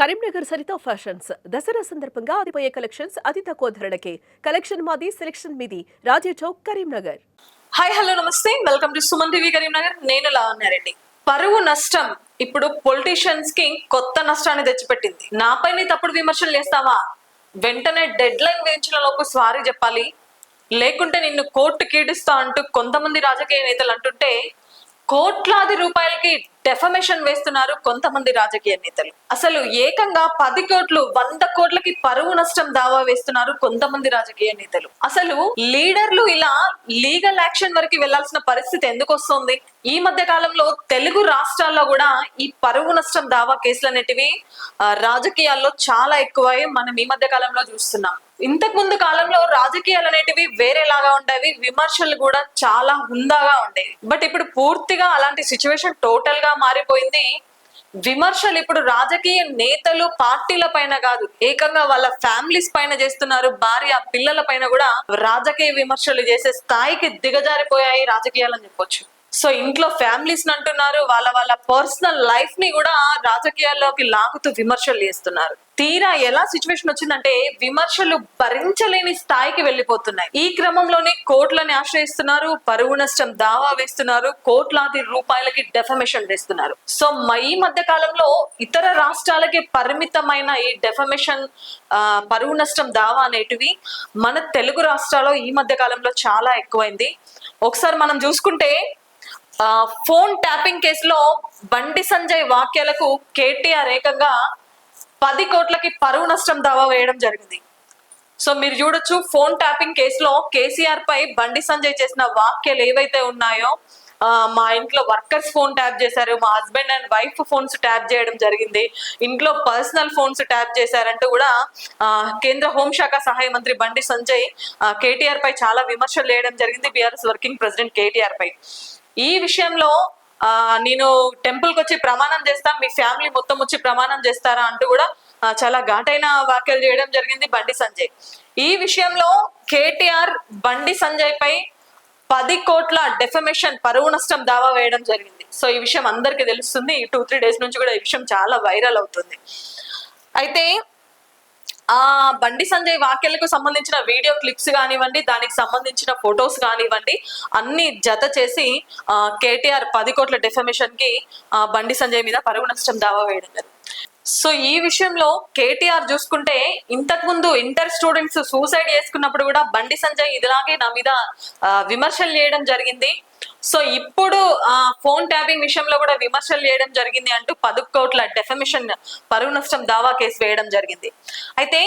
Karimnagar Saritha fashions. Dasara సందర్భంగా అదిపోయే collections అతి తక్కువ ధరలకే. కలెక్షన్ మాది సెలెక్షన్ మీది. రాజే చౌక్ కరీంనగర్. హాయ్ హలో నమస్తే. Welcome to Suman TV Karimnagar. నేను లావణ్యారెడ్డి పరువు నష్టం. ఇప్పుడు పొలిటీషియన్స్కి కొత్త నష్టాన్ని తెచ్చిపెట్టింది. నాపైనే తప్పుడు విమర్శలు చేస్తావా? వెంటనే డెడ్ లైన్ వేయించిన లోపు స్వారీ చెప్పాలి. లేకుంటే నిన్ను కోర్టు కీడుస్తా అంటూ కొంతమంది రాజకీయ నేతలు అంటుంటే కోట్లాది రూపాయలకి డెఫమేషన్ వేస్తున్నారు కొంతమంది రాజకీయ నేతలు. అసలు ఏకంగా పది కోట్లు వంద కోట్లకి పరువు నష్టం దావా వేస్తున్నారు కొంతమంది రాజకీయ నేతలు. అసలు లీడర్లు ఇలా లీగల్ యాక్షన్ వరకు వెళ్ళాల్సిన పరిస్థితి ఎందుకు వస్తుంది? ఈ మధ్య కాలంలో తెలుగు రాష్ట్రాల్లో కూడా ఈ పరువు నష్టం దావా కేసులు అనేటివి రాజకీయాల్లో చాలా ఎక్కువై మనం ఈ మధ్య కాలంలో చూస్తున్నాం. ఇంతకు ముందు కాలంలో రాజకీయాలు అనేటివి వేరేలాగా ఉండేవి విమర్శలు కూడా చాలా హుందాగా ఉండేవి. బట్ ఇప్పుడు పూర్తిగా అలాంటి సిచ్యువేషన్ టోటల్గా మారిపోయింది. విమర్శలు ఇప్పుడు రాజకీయ నేతలు పార్టీల పైన కాదు ఏకంగా వాళ్ళ ఫ్యామిలీస్ పైన చేస్తున్నారు భార్య పిల్లల పైన కూడా రాజకీయ విమర్శలు చేసే స్థాయికి దిగజారిపోయాయి రాజకీయాలని చెప్పొచ్చు. సో ఇంట్లో ఫ్యామిలీస్ అంటున్నారు వాళ్ళ వాళ్ళ పర్సనల్ లైఫ్ని కూడా రాజకీయాల్లోకి లాగుతూ విమర్శలు చేస్తున్నారు. తీరా ఎలా సిచ్యువేషన్ వచ్చిందంటే విమర్శలు భరించలేని స్థాయికి వెళ్ళిపోతున్నాయి. ఈ క్రమంలోనే కోర్టులని ఆశ్రయిస్తున్నారు పరువు నష్టం దావా వేస్తున్నారు కోట్లాది రూపాయలకి డెఫమేషన్ వేస్తున్నారు. సో ఈ మధ్య కాలంలో ఇతర రాష్ట్రాలకి పరిమితమైన ఈ డెఫమేషన్ పరువు నష్టం దావా అనేటివి మన తెలుగు రాష్ట్రాల్లో ఈ మధ్య కాలంలో చాలా ఎక్కువైంది. ఒకసారి మనం చూసుకుంటే ఫోన్ ట్యాపింగ్ కేసులో బండి సంజయ్ వాక్యాలకు కేటీఆర్ ఏకంగా పది కోట్లకి పరువు నష్టం దావా వేయడం జరిగింది. సో మీరు చూడొచ్చు ఫోన్ ట్యాపింగ్ కేసులో కేసీఆర్ పై బండి సంజయ్ చేసిన వాక్యాలు ఏవైతే ఉన్నాయో మా ఇంట్లో వర్కర్స్ ఫోన్ ట్యాప్ చేశారు మా husband and wife phones tap చేయడం జరిగింది ఇంట్లో పర్సనల్ ఫోన్స్ ట్యాప్ చేశారంటూ కూడా కేంద్ర హోంశాఖ సహాయ మంత్రి బండి సంజయ్ కేటీఆర్ పై చాలా విమర్శలు వేయడం జరిగింది బీఆర్ఎస్ వర్కింగ్ ప్రెసిడెంట్ కేటీఆర్ పై. ఈ విషయంలో ఆ నేను టెంపుల్కి వచ్చి ప్రమాణం చేస్తాం మీ ఫ్యామిలీ మొత్తం వచ్చి ప్రమాణం చేస్తారా అంటూ కూడా చాలా ఘాటైన వ్యాఖ్యలు చేయడం జరిగింది బండి సంజయ్. ఈ విషయంలో కేటీఆర్ బండి సంజయ్ పై పది కోట్ల డెఫమేషన్ పరువు నష్టం దావా వేయడం జరిగింది. సో ఈ విషయం అందరికీ తెలుస్తుంది. ఈ టూ త్రీ డేస్ నుంచి కూడా ఈ విషయం చాలా వైరల్ అవుతుంది. అయితే ఆ బండి సంజయ్ వాక్యాలకు సంబంధించిన వీడియో క్లిప్స్ కానివ్వండి దానికి సంబంధించిన ఫొటోస్ కానివ్వండి అన్ని జత చేసి కేటీఆర్ పది కోట్ల డెఫమేషన్కి ఆ, బండి సంజయ్ మీద పరుగు నష్టం దావా వేయడం సో ఈ విషయంలో కేటీఆర్ చూసుకుంటే ఇంతకుముందు ఇంటర్ స్టూడెంట్స్ సూసైడ్ చేసుకున్నప్పుడు కూడా బండి సంజయ్ ఇదిలాగే నా మీద విమర్శలు చేయడం జరిగింది. సో ఇప్పుడు ఆ ఫోన్ ట్యాపింగ్ విషయంలో కూడా విమర్శలు చేయడం జరిగింది అంటూ పది కోట్ల డెఫమిషన్ పరువు నష్టం దావా కేసు వేయడం జరిగింది. అయితే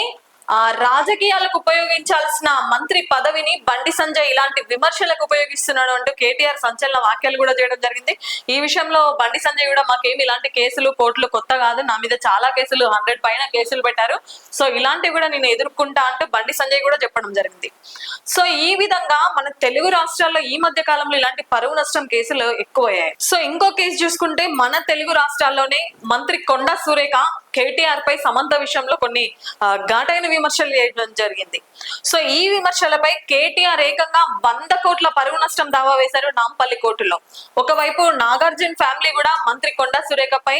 ఆ రాజకీయాలకు ఉపయోగించాల్సిన మంత్రి పదవిని బండి సంజయ్ ఇలాంటి విమర్శలకు ఉపయోగిస్తున్నాడు అంటూ కేటీఆర్ సంచలన వ్యాఖ్యలు కూడా చేయడం జరిగింది. ఈ విషయంలో బండి సంజయ్ కూడా మాకేమి ఇలాంటి కేసులు కోర్టులు కొత్త కాదు. నా మీద చాలా కేసులు హండ్రెడ్ పైన కేసులు పెట్టారు. సో ఇలాంటివి కూడా నేను ఎదుర్కొంటా అంటూ బండి సంజయ్ కూడా చెప్పడం జరిగింది. సో ఈ విధంగా మన తెలుగు రాష్ట్రాల్లో ఈ మధ్య కాలంలో ఇలాంటి పరువు నష్టం కేసులు ఎక్కువయ్యాయి. సో ఇంకో కేసు చూసుకుంటే మన తెలుగు రాష్ట్రాల్లోనే మంత్రి కొండ సురేఖ కేటీఆర్ పై సమంత విషయంలో కొన్ని ఘాటైన విమర్శలు చేయడం జరిగింది. సో ఈ విమర్శలపై కేటీఆర్ ఏకంగా వంద కోట్ల పరువు నష్టం దావా వేశారు నాంపల్లి కోర్టులో. ఒకవైపు నాగార్జున ఫ్యామిలీ కూడా మంత్రి కొండ సురేఖపై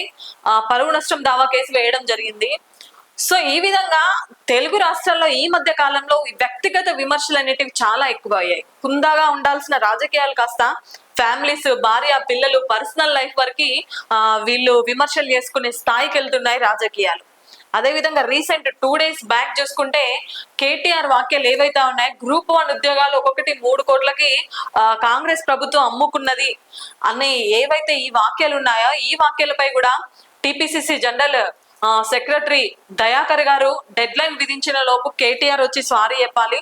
పరువు నష్టం దావా కేసు వేయడం జరిగింది. సో ఈ విధంగా తెలుగు రాష్ట్రాల్లో ఈ మధ్య కాలంలో వ్యక్తిగత విమర్శలు అనేటివి చాలా ఎక్కువ అయ్యాయి కుందాగా ఉండాల్సిన రాజకీయాలు కాస్త ఫ్యామిలీస్ భార్య పిల్లలు పర్సనల్ లైఫ్ వరకు వీళ్ళు విమర్శలు చేసుకునే స్థాయికి వెళ్తున్నాయి రాజకీయాలు. అదే విధంగా రీసెంట్ టూ డేస్ బ్యాక్ చూసుకుంటే కేటీఆర్ వాక్యాలు ఏవైతే ఉన్నాయో గ్రూప్ వన్ ఉద్యోగాలు ఒక్కొక్కటి మూడు కోట్లకి కాంగ్రెస్ ప్రభుత్వం అమ్ముకున్నది అనే ఏవైతే ఈ వాక్యాలు ఉన్నాయో ఈ వాక్యాలపై కూడా టిపిసిసి జనరల్ సెక్రటరీ దయాకర్ గారు డెడ్ లైన్ విధించిన లోపు కేటీఆర్ వచ్చి సారీ చెప్పాలి.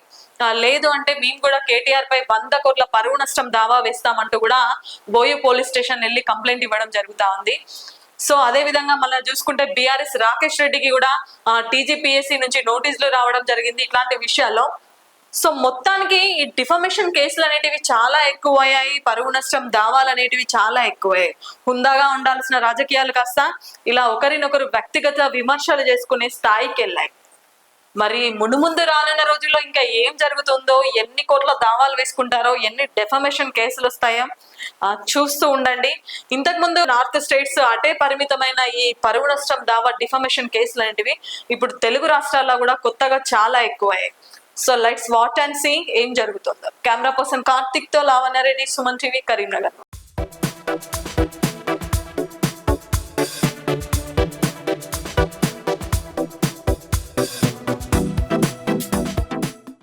లేదు అంటే మేము కూడా కేటీఆర్ పై వంద కోట్ల పరువు నష్టం దావా వేస్తామంటూ కూడా బోయు పోలీస్ స్టేషన్ వెళ్ళి కంప్లైంట్ ఇవ్వడం జరుగుతా ఉంది. సో అదే విధంగా మళ్ళీ చూసుకుంటే బీఆర్ఎస్ రాకేష్ రెడ్డికి కూడా టీజీపీఎస్సీ నుంచి నోటీసులు రావడం జరిగింది. ఇట్లాంటి విషయాల్లో సో మొత్తానికి ఈ డిఫమేషన్ కేసులు అనేటివి చాలా ఎక్కువయ్యాయి పరువు నష్టం దావాలు అనేటివి చాలా ఎక్కువయ్యాయి. హుందాగా ఉండాల్సిన రాజకీయాలు కాస్త ఇలా ఒకరినొకరు వ్యక్తిగత విమర్శలు చేసుకునే స్థాయికి వెళ్ళాయి. మరి మునుముందు రానున్న రోజుల్లో ఇంకా ఏం జరుగుతుందో ఎన్ని కోట్ల దావాలు వేసుకుంటారో ఎన్ని డెఫమేషన్ కేసులు వస్తాయో చూస్తూ ఉండండి. ఇంతకు ముందు నార్త్ స్టేట్స్ అటే పరిమితమైన ఈ పరువు నష్టం దావా డిఫమేషన్ కేసులు అనేటివి ఇప్పుడు తెలుగు రాష్ట్రాల్లో కూడా కొత్తగా చాలా ఎక్కువయ్యాయి. So let's wait and see ఏం జరుగుతుందో. కెమెరా పర్సన్ కార్తిక్తో లావణ్య రెడ్డి సుమన్ టీవీ కరీంనగర్